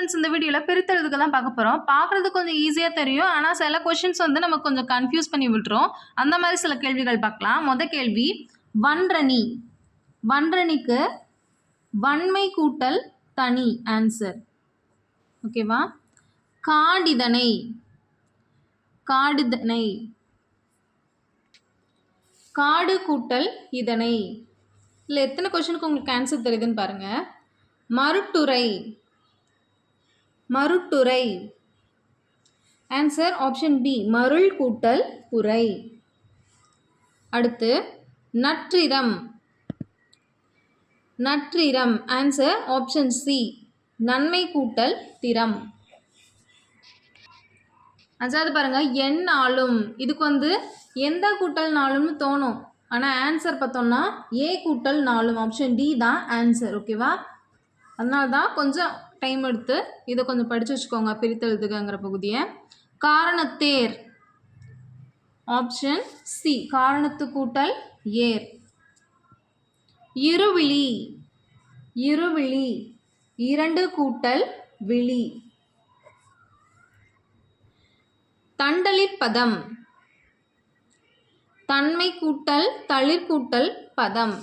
Friends இந்த வீடியோவில் பிரித்தெழுதுக்கு தான் பார்க்க போகிறோம் பார்க்குறதுக்கு கொஞ்சம் ஈஸியாக தெரியும். ஆனால் சில கொஷின்ஸ் வந்து நமக்கு கொஞ்சம் கன்ஃபியூஸ் பண்ணி விட்டுரும். அந்த மாதிரி சில கேள்விகள் பார்க்கலாம். முத கேள்வி வன்ரணி வன்ரணிக்கு வன்மை கூட்டல் தனி ஆன்சர் ஓகேவா காடிதனை. காடுதனை. காடு கூட்டல் இதனை. இல்லை எத்தனை கொஷனுக்கு உங்களுக்கு ஆன்சர் தெரியுதுன்னு பாருங்கள் மருட்டுரை. மருட்டுரை. ஆன்சர் ஆப்ஷன் பி மருள் கூட்டல் உரை. அடுத்து நற்றிரம் நற்றிரம் ஆன்சர் ஆப்ஷன் சி நன்மை கூட்டல் திறம். அஞ்சாவது பாருங்கள் என் ஆளும் இதுக்கு வந்து எந்த கூட்டல் நாளும்னு தோணும். ஆனால் ஆன்சர் பார்த்தோம்னா ஏ கூட்டல் நாலும் ஆப்ஷன் டி தான் ஆன்சர் ஓகேவா அதனால தான் கொஞ்சம் டைம் எடுத்து இதை கொஞ்சம் படித்து வச்சுக்கோங்க பிரித்தெழுதுகங்கிற பகுதியை. காரணத்தேர். ஆப்ஷன் சி காரணத்து கூட்டல் ஏர். இருவிழி. இருவிழி. இரண்டு கூட்டல் விழி. தண்டலிற்பதம். தன்மை கூட்டல் தளிர் கூட்டல் பதம்.